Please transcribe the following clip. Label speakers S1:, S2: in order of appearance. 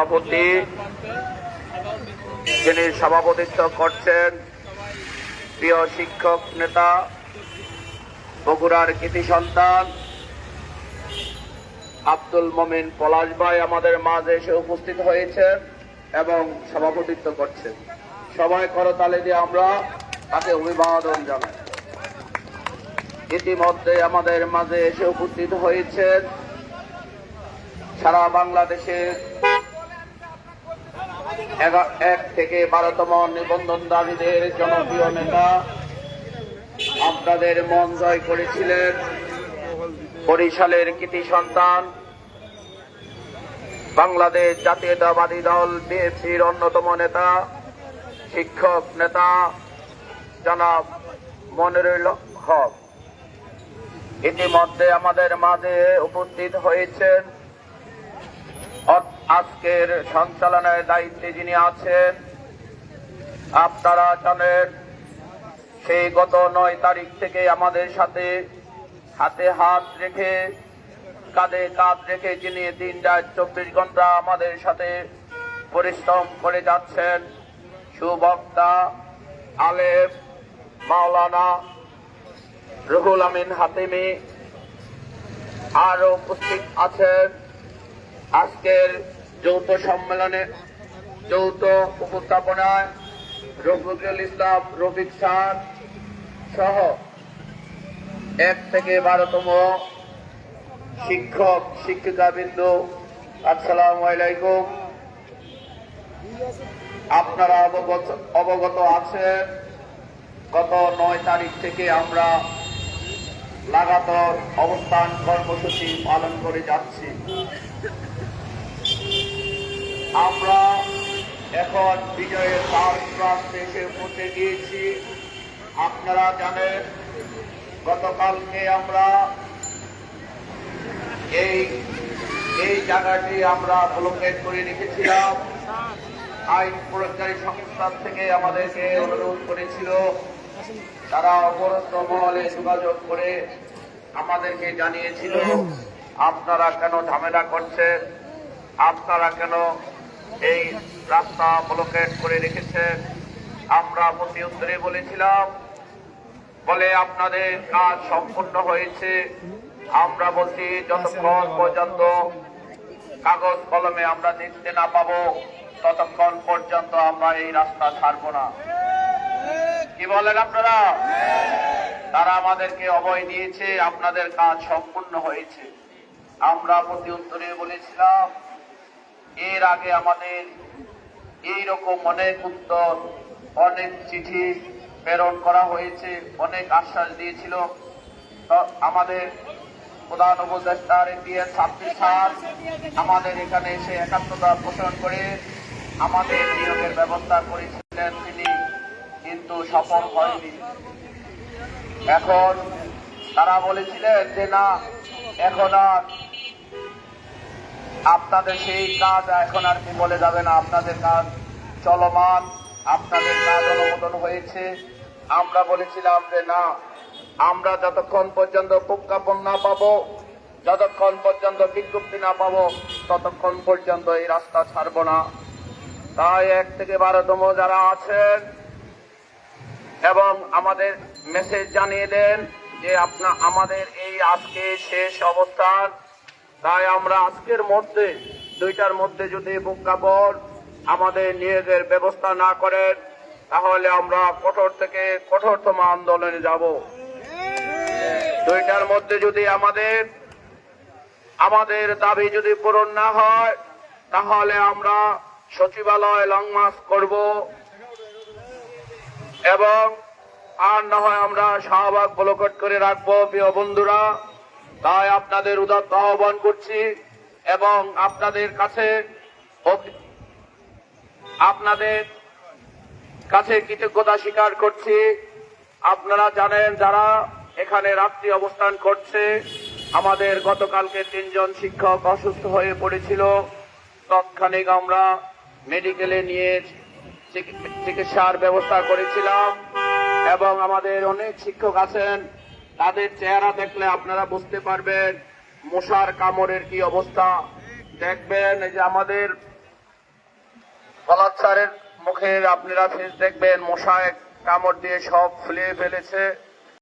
S1: সভাপতি যিনি সভাপতিত্ব করছেন প্রিয় শিক্ষক নেতা, বগুড়ার কৃতি সন্তান আব্দুল মমিন পলাশ ভাই আমাদের মাঝে এসে উপস্থিত হয়েছেন এবং সভাপতিত্ব করছেন। সবাই করতালে দিয়ে আমরা তাকে অভিবাদন জানাই। ইতিমধ্যে আমাদের মাঝে এসে উপস্থিত হয়েছেন সারা বাংলাদেশের এক থেকে বারোতম নিবন্ধনদারীদের জনপ্রিয় নেতা। আপনাদের মন জয় করেছিলেন বরিশালের কৃতি সন্তান। বাংলাদেশ জাতীয়তাবাদী দল বিএনপির অন্যতম নেতা, শিক্ষক নেতা, জনাব মনিরুল হক। ইতিমধ্যে আমাদের মাঝে উপস্থিত হয়েছেন আজকের সঞ্চালনের দায়িত্বে যিনি আছেন, আপনারা জানেন, সেই গত নয় তারিখ থেকে আমাদের সাথে হাতে হাত রেখে, কাঁধে কাঁধ রেখে যিনি দিন রাত চব্বিশ ঘণ্টা আমাদের সাথে পরিশ্রম করে যাচ্ছেন, সুবক্তা আলেফ মাওলানা রুহুল আমিন হাতিমি আরও উপস্থিত আছেন। আজকের যৌথ সম্মেলনে, যৌথ উপস্থাপনায় রফিকুল ইসলাম, রফিক স্যার সহ এক থেকে বারোতম শিক্ষক শিক্ষিকা বিন্দু আসসালামু আলাইকুম। আপনারা অবগত অবগত আছেন, গত নয় তারিখ থেকে আমরা লাগাতার অবস্থান কর্মসূচি পালন করে যাচ্ছি। আমরা এখন বিজয়ের প্রান্তে এসে পৌঁছে গিয়েছি আপনারা জানেন, গতকালকে আমরা এই এই জায়গাটি আমরা ব্লকেট করে রেখেছিলাম। আইন প্রয়োগকারী সংস্থার থেকে আমাদেরকে অনুরোধ করেছিল, তারা অবরুদ্ধ মহলে যোগাযোগ করে আমাদেরকে জানিয়েছিল, আপনারা কেন ঝামেলা করছেন? আপনারা কেন এই রাস্তা ব্লকেট করে রেখেছেন। আমরা প্রতি উত্তরে বলেছিলাম, বলে আপনাদের কাজ সম্পূর্ণ হয়েছে। আমরা বলছি, যতক্ষণ পর্যন্ত কাগজ কলমে আমরা দেখতে না পাবো, ততক্ষণ পর্যন্ত আমরা এই রাস্তা ছাড়বো না। কি বলেন আপনারা? তারা আমাদেরকে অভয় দিয়েছে, আপনাদের কাজ সম্পূর্ণ হয়েছে। আমরা প্রতি উত্তরে বলেছিলাম এর আগে আমাদের এই রকম অনেক উত্তর, অনেক চিঠি প্রেরণ করা হয়েছে, অনেক আশ্বাস দিয়েছিল। আমাদের প্রধান উপদেষ্টার এনডিএ ছাত্রী স্যার আমাদের এখানে এসে একাত্মতা পোষণ করে আমাদের নিয়োগের ব্যবস্থা করেছিলেন তিনি, কিন্তু সফল হয়নি। এখন তারা বলেছিলেন যে, না, এখন আর আপনাদের সেই কাজ এখন আর কি বলে যাবে না। আপনাদের কাজ চলমান, আপনাদের কাজ অনুমোদন হয়েছে। আমরা বলেছিলাম যে না, আমরা যতক্ষণ পর্যন্ত প্রজ্ঞাপন না পাবো, যতক্ষণ পর্যন্ত বিজ্ঞপ্তি না পাবো, ততক্ষণ পর্যন্ত এই রাস্তা ছাড়বো না। তাই এক থেকে বারোতম যারা আছেন এবং আমাদের মেসেজ জানিয়ে দেন যে আপনা আমাদের এই আজকে শেষ অবস্থান। তাই আমরা আজকের মধ্যে, দুইটার মধ্যে যদি প্রজ্ঞাপন আমাদের নিজেদের ব্যবস্থা না করেন, তাহলে আমরা কঠোর থেকে কঠোরতম আন্দোলনে যাব। দুইটার মধ্যে যদি আমাদের আমাদের দাবি যদি পূরণ না হয়, তাহলে আমরা সচিবালয় লং মার্চ করব। এবং আর না হয় আমরা শাহবাগ ব্লকট করে রাখব। প্রিয় বন্ধুরা তাই আপনাদের উদাত্ত আহ্বান করছি এবং আপনাদের কাছে আপনাদের কাছে কৃতজ্ঞতা স্বীকার করছি। আপনারা জানেন যারা এখানে রাত্রি অবস্থান করছে, আমাদের গতকালকে তিনজন শিক্ষক অসুস্থ হয়ে পড়েছিল। তৎক্ষণিক আমরা মেডিকেলে নিয়ে চিকি- চিকিৎসার ব্যবস্থা করেছিলাম এবং আমাদের অনেক শিক্ষক আছেন। তাদের চেহারা দেখলে আপনারা বুঝতে পারবেন মশার কামড়ের কি অবস্থা। দেখবেন এই যে আমাদের পলাশ স্যারের মুখের আপনারা ফেস দেখবেন, মশায় কামড় দিয়ে সব ফুলিয়ে ফেলেছে।